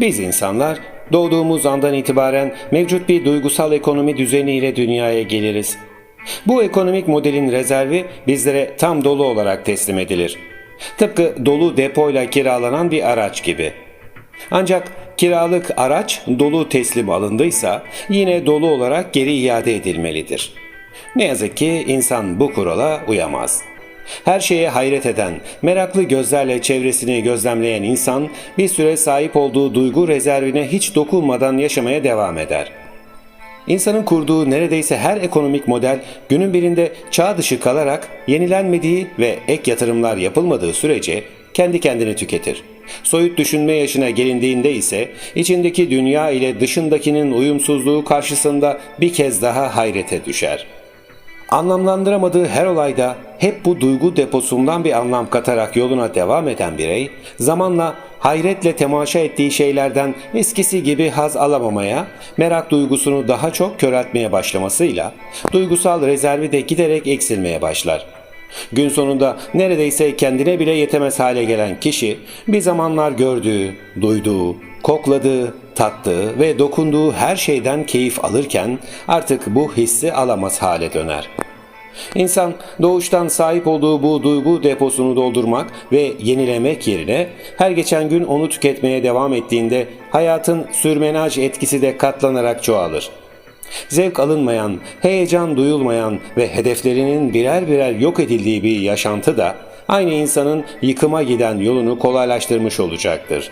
Biz insanlar doğduğumuz andan itibaren mevcut bir duygusal ekonomi düzeniyle dünyaya geliriz. Bu ekonomik modelin rezervi bizlere tam dolu olarak teslim edilir. Tıpkı dolu depoyla kiralanan bir araç gibi. Ancak kiralık araç dolu teslim alındıysa yine dolu olarak geri iade edilmelidir. Ne yazık ki insan bu kurala uyamaz. Her şeye hayret eden, meraklı gözlerle çevresini gözlemleyen insan bir süre sahip olduğu duygu rezervine hiç dokunmadan yaşamaya devam eder. İnsanın kurduğu neredeyse her ekonomik model günün birinde çağ dışı kalarak yenilenmediği ve ek yatırımlar yapılmadığı sürece kendi kendini tüketir. Soyut düşünme yaşına gelindiğinde ise içindeki dünya ile dışındakinin uyumsuzluğu karşısında bir kez daha hayrete düşer. Anlamlandıramadığı her olayda hep bu duygu deposundan bir anlam katarak yoluna devam eden birey, zamanla hayretle temaşa ettiği şeylerden eskisi gibi haz alamamaya, merak duygusunu daha çok köreltmeye başlamasıyla duygusal rezervi de giderek eksilmeye başlar. Gün sonunda neredeyse kendine bile yetemez hale gelen kişi bir zamanlar gördüğü, duyduğu, kokladığı, tattığı ve dokunduğu her şeyden keyif alırken artık bu hissi alamaz hale döner. İnsan doğuştan sahip olduğu bu duygu deposunu doldurmak ve yenilemek yerine her geçen gün onu tüketmeye devam ettiğinde hayatın sürmenaj etkisi de katlanarak çoğalır. Zevk alınmayan, heyecan duyulmayan ve hedeflerinin birer birer yok edildiği bir yaşantı da aynı insanın yıkıma giden yolunu kolaylaştırmış olacaktır.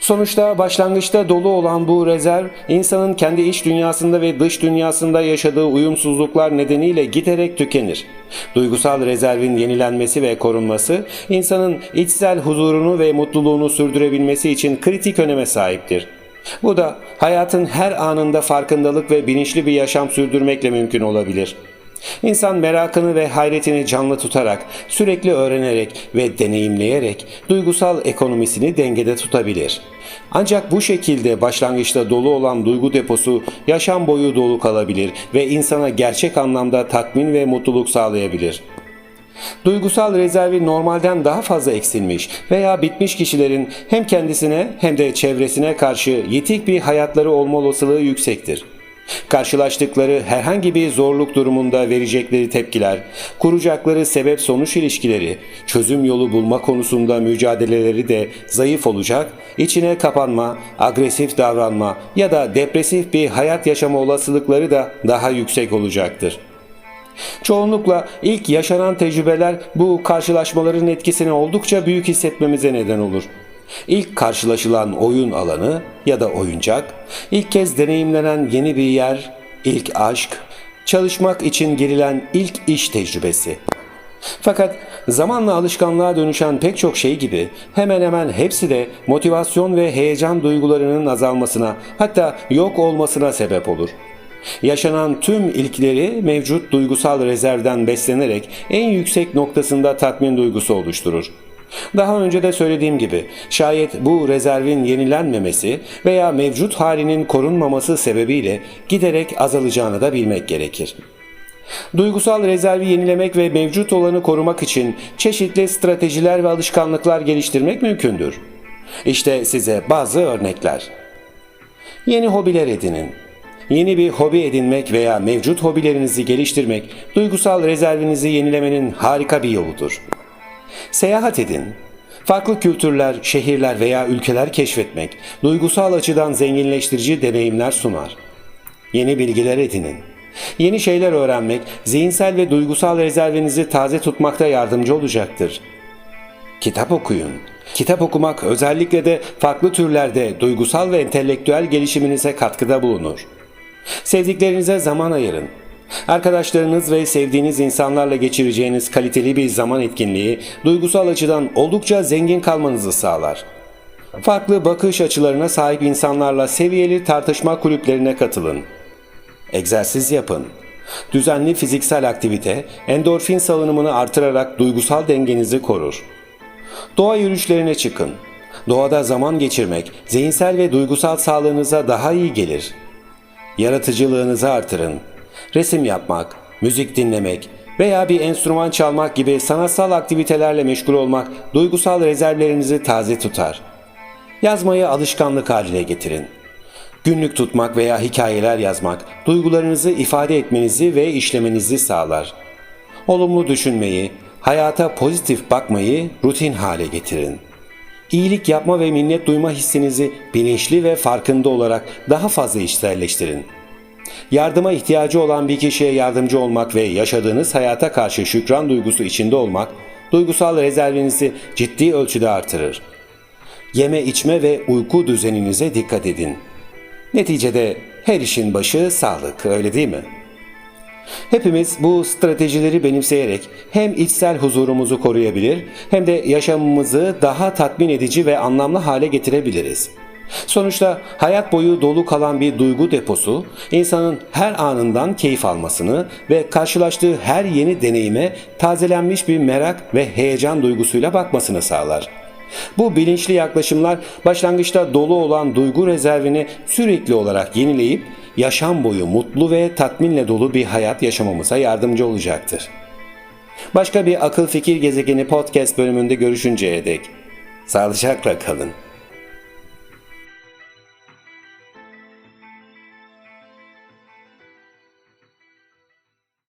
Sonuçta başlangıçta dolu olan bu rezerv insanın kendi iç dünyasında ve dış dünyasında yaşadığı uyumsuzluklar nedeniyle giderek tükenir. Duygusal rezervin yenilenmesi ve korunması insanın içsel huzurunu ve mutluluğunu sürdürebilmesi için kritik öneme sahiptir. Bu da hayatın her anında farkındalık ve bilinçli bir yaşam sürdürmekle mümkün olabilir. İnsan merakını ve hayretini canlı tutarak, sürekli öğrenerek ve deneyimleyerek duygusal ekonomisini dengede tutabilir. Ancak bu şekilde başlangıçta dolu olan duygu deposu yaşam boyu dolu kalabilir ve insana gerçek anlamda tatmin ve mutluluk sağlayabilir. Duygusal rezervi normalden daha fazla eksilmiş veya bitmiş kişilerin hem kendisine hem de çevresine karşı yetik bir hayatları olma olasılığı yüksektir. Karşılaştıkları herhangi bir zorluk durumunda verecekleri tepkiler, kuracakları sebep sonuç ilişkileri, çözüm yolu bulma konusunda mücadeleleri de zayıf olacak, içine kapanma, agresif davranma ya da depresif bir hayat yaşama olasılıkları da daha yüksek olacaktır. Çoğunlukla ilk yaşanan tecrübeler bu karşılaşmaların etkisini oldukça büyük hissetmemize neden olur. İlk karşılaşılan oyun alanı ya da oyuncak, ilk kez deneyimlenen yeni bir yer, ilk aşk, çalışmak için girilen ilk iş tecrübesi. Fakat zamanla alışkanlığa dönüşen pek çok şey gibi hemen hemen hepsi de motivasyon ve heyecan duygularının azalmasına hatta yok olmasına sebep olur. Yaşanan tüm ilkleri mevcut duygusal rezervden beslenerek en yüksek noktasında tatmin duygusu oluşturur. Daha önce de söylediğim gibi şayet bu rezervin yenilenmemesi veya mevcut halinin korunmaması sebebiyle giderek azalacağını da bilmek gerekir. Duygusal rezervi yenilemek ve mevcut olanı korumak için çeşitli stratejiler ve alışkanlıklar geliştirmek mümkündür. İşte size bazı örnekler. Yeni hobiler edinin. Yeni bir hobi edinmek veya mevcut hobilerinizi geliştirmek duygusal rezervinizi yenilemenin harika bir yoludur. Seyahat edin. Farklı kültürler, şehirler veya ülkeler keşfetmek duygusal açıdan zenginleştirici deneyimler sunar. Yeni bilgiler edinin. Yeni şeyler öğrenmek zihinsel ve duygusal rezervinizi taze tutmakta yardımcı olacaktır. Kitap okuyun. Kitap okumak özellikle de farklı türlerde duygusal ve entelektüel gelişiminize katkıda bulunur. Sevdiklerinize zaman ayırın. Arkadaşlarınız ve sevdiğiniz insanlarla geçireceğiniz kaliteli bir zaman etkinliği duygusal açıdan oldukça zengin kalmanızı sağlar. Farklı bakış açılarına sahip insanlarla seviyeli tartışma kulüplerine katılın. Egzersiz yapın. Düzenli fiziksel aktivite endorfin salınımını artırarak duygusal dengenizi korur. Doğa yürüyüşlerine çıkın. Doğada zaman geçirmek zihinsel ve duygusal sağlığınıza daha iyi gelir. Yaratıcılığınızı artırın. Resim yapmak, müzik dinlemek veya bir enstrüman çalmak gibi sanatsal aktivitelerle meşgul olmak duygusal rezervlerinizi taze tutar. Yazmayı alışkanlık haline getirin. Günlük tutmak veya hikayeler yazmak duygularınızı ifade etmenizi ve işlemenizi sağlar. Olumlu düşünmeyi, hayata pozitif bakmayı rutin hale getirin. İyilik yapma ve minnet duyma hissinizi bilinçli ve farkında olarak daha fazla içselleştirin. Yardıma ihtiyacı olan bir kişiye yardımcı olmak ve yaşadığınız hayata karşı şükran duygusu içinde olmak, duygusal rezervinizi ciddi ölçüde artırır. Yeme içme ve uyku düzeninize dikkat edin. Neticede her işin başı sağlık, öyle değil mi? Hepimiz bu stratejileri benimseyerek hem içsel huzurumuzu koruyabilir hem de yaşamımızı daha tatmin edici ve anlamlı hale getirebiliriz. Sonuçta hayat boyu dolu kalan bir duygu deposu insanın her anından keyif almasını ve karşılaştığı her yeni deneyime tazelenmiş bir merak ve heyecan duygusuyla bakmasını sağlar. Bu bilinçli yaklaşımlar başlangıçta dolu olan duygu rezervini sürekli olarak yenileyip yaşam boyu mutlu ve tatminle dolu bir hayat yaşamamıza yardımcı olacaktır. Başka bir akıl fikir gezegeni podcast bölümünde görüşünceye dek sağlıcakla kalın.